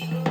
sure.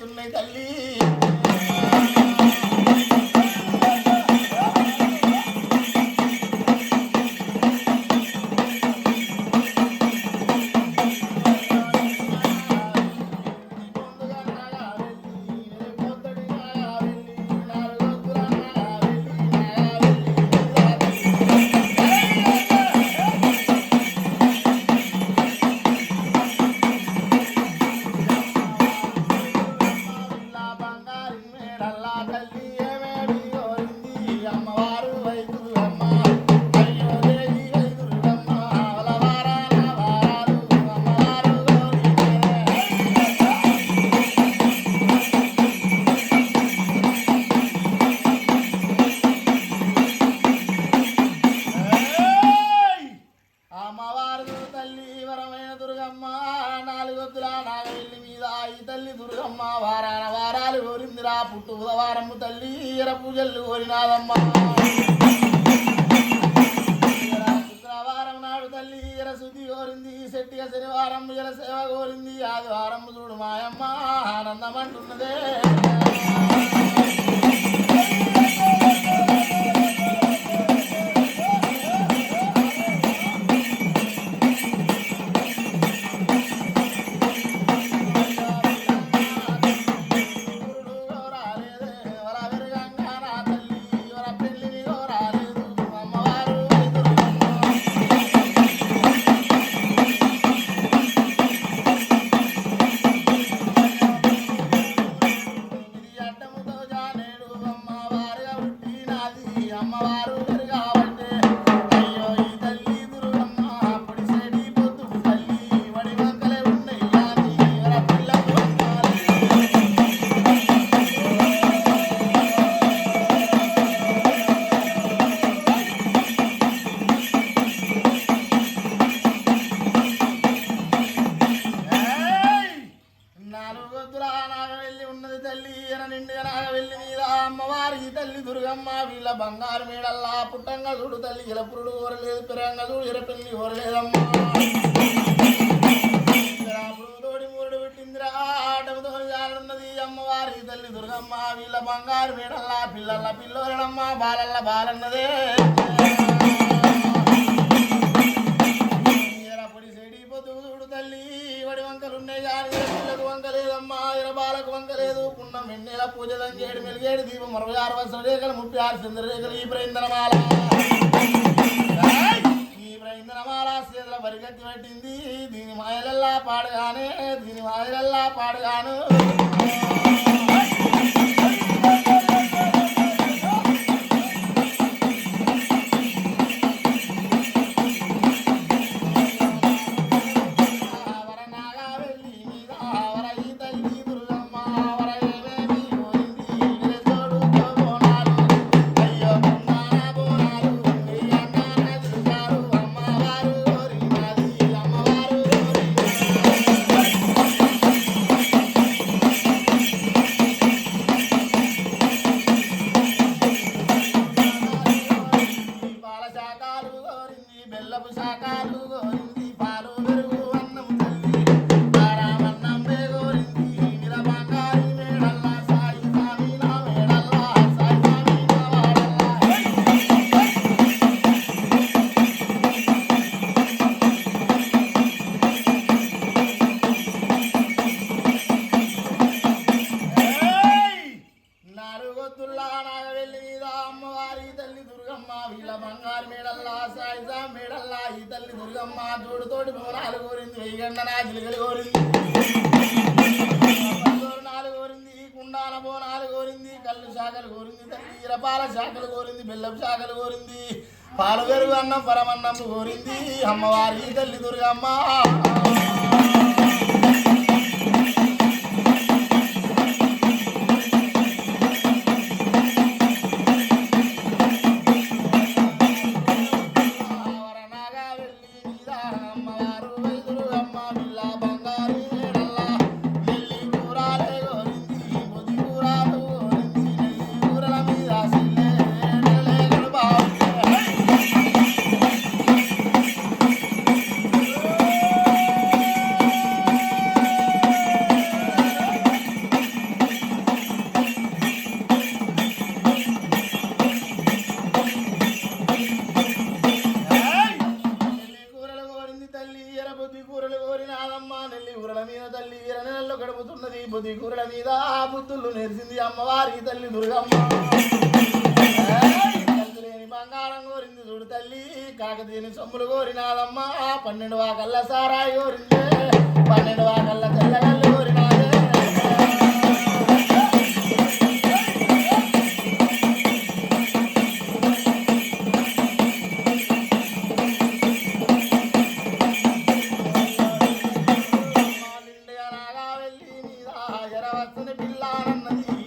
துள்ளை தள்ளி. yeah. గట్టిగా శనివారం ఇలా సేవ కోరింది. ఆదివారం చూడు మాయమ్మ ఆనందం పుట్టింది గనక వెళ్ళి మీద అమ్మవారికి తల్లి దుర్గమ్మ వీళ్ళ బంగారు మేడల్లా పుట్టంగా చూడు తల్లి ఇలపురుడు ఓరలేదు పిరంగా చూడు ఇరపెల్లి ఓరలేదమ్మా తోడి మూరుడు పెట్టిందిరా ఆటముతో జారున్నది అమ్మవారికి తల్లి దుర్గమ్మ వీళ్ళ బంగారు మేడల్లా పిల్లల పిల్లలమ్మ బాలల్ల బాలన్నదే వంకలున్నాయి కానీ పిల్లకు వంక లేదమ్మా బాలకు వంక లేదు పున్నం వెన్నెల పూజ దంగేడు మెలిగేడు దీపం అరవై ఆరు వరుస రేఖలు ముప్పై ఆరు చంద్ర రేఖలు ఈ ప్రయిందనమాల ఈ ప్రయిందనమాల చేతుల పరిగెత్తి పట్టింది. దీని మాయలల్లా పాడగానే దీని మాయలల్లా పాడగాను. ఇలా బంగారు మేడల్లా సాయిజా మేడల్లా ఈ తల్లి దుర్గమ్మ తోడుతోటి బోనాలు కోరింది వెయ్యండ నాజిలుగలు కోరింది. నాలుగు కోరింది కుండాల బోనాలు కోరింది కళ్ళు శాఖలు కోరింది తల్లి ఇరపాల శాఖలు కోరింది బెల్లపు శాఖలు కోరింది పాలు పెరుగు అన్నం పరమన్నం కోరింది అమ్మవారి తల్లి దుర్గమ్మ. బుద్ధి కూరలు కోరినాదమ్మ నెల్లి కూరల మీద తల్లి ఎర గడుపుతున్నది. బుద్ధి కూరల మీద ఆ బుద్ధులు నేర్చింది అమ్మవారి తల్లి దుర్గమ్మ. బంగారం కోరింది చూడు తల్లి. కాకతీని సొమ్ములు కోరినాదమ్మ పన్నెండు వాకల్ల సారాయి కోరింది. పన్నెండు వాకల్ల తెల్లగల్లు కోరినా ఎరవచ్చని పిల్లానన్నది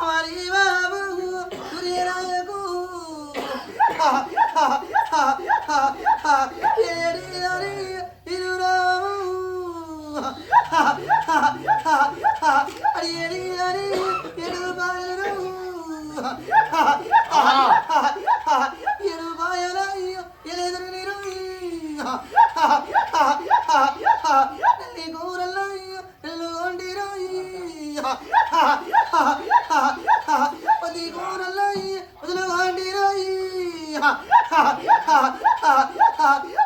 হরি বাবু রে রাগু Ha ha ha!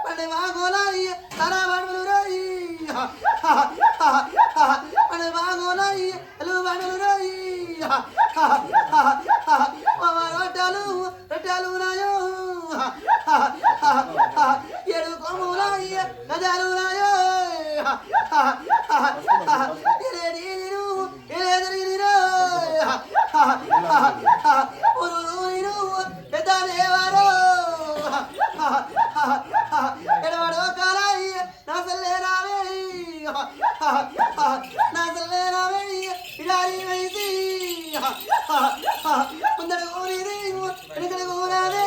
பண்டை வாங்கோலாய் தாரா வாடமலுராய் பண்டை வாங்கோலாய் எல்லோ வாடமலுராய் ரொட்டாலு ரொட்டாலு நாயோ எடு கோமுலாய் கஜாலு நாயோ இலே நீரு இலே தெரிகிறோ ముందర ఊరిది వెనుకడ ఊరాదే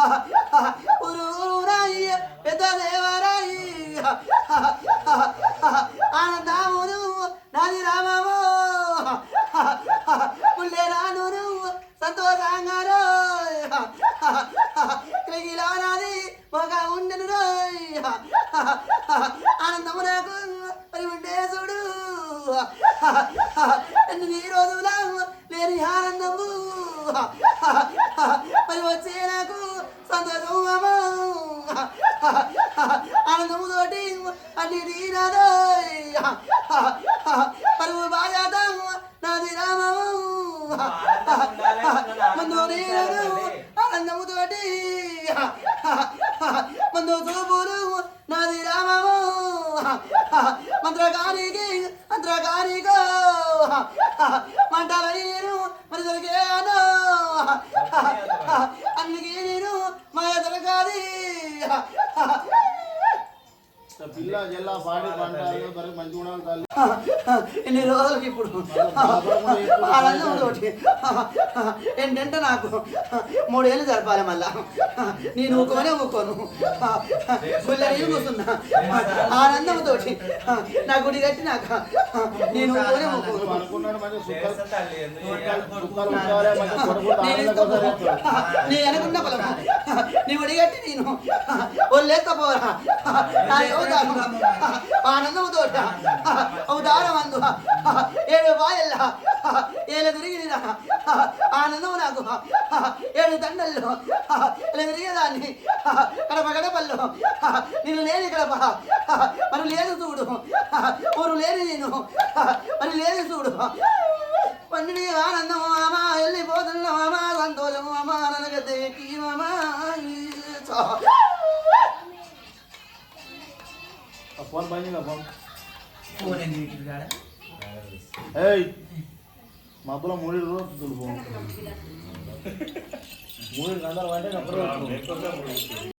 はい。అన్ని రోజులకి ఇప్పుడు. ఆనందం ఒకటి. ఏంటంటే నాకు మూడేళ్ళు జరపాలి మళ్ళా. నేను ఊకోనే ఊకోను. గుళ్ళ నీళ్ళు కూర్చున్నా ఆనందంతో నా గుడి కట్టి నాకు నేను ఊకోనే ఊకోను. అనుకున్నాడు మంచి సుఖాలు నేను నీ అనుకున్న పొలము నీ ఒడిగట్టి నేను ఒళ్ళేకపోరా నా యోగాను ఆనందముతో అవుతారం అందు ఏడు బాయల్ల ఏళ్ళు తిరిగిరా ఆనందము నాకు ఏడు దండల్లో ఇలా తిరిగేదాన్ని కడప గడపల్లో నేను లేని గడప మరి లేదు చూడు ఊరు లేని నేను మరి లేదు చూడు. పండిని ఆనందం అమ్మా వెళ్ళిపోతున్నాం అమ్మా సంతోషం అమ్మా ననగదేకి అమ్మా ఫోన్ ఆ ఫోన్ ఫోన్. ఎందుకు ஏய் மாப்பிள்ள மொழி ரூபா சொல்லுவோம் மொழி கந்தால வாங்கிட்டு அப்புறம்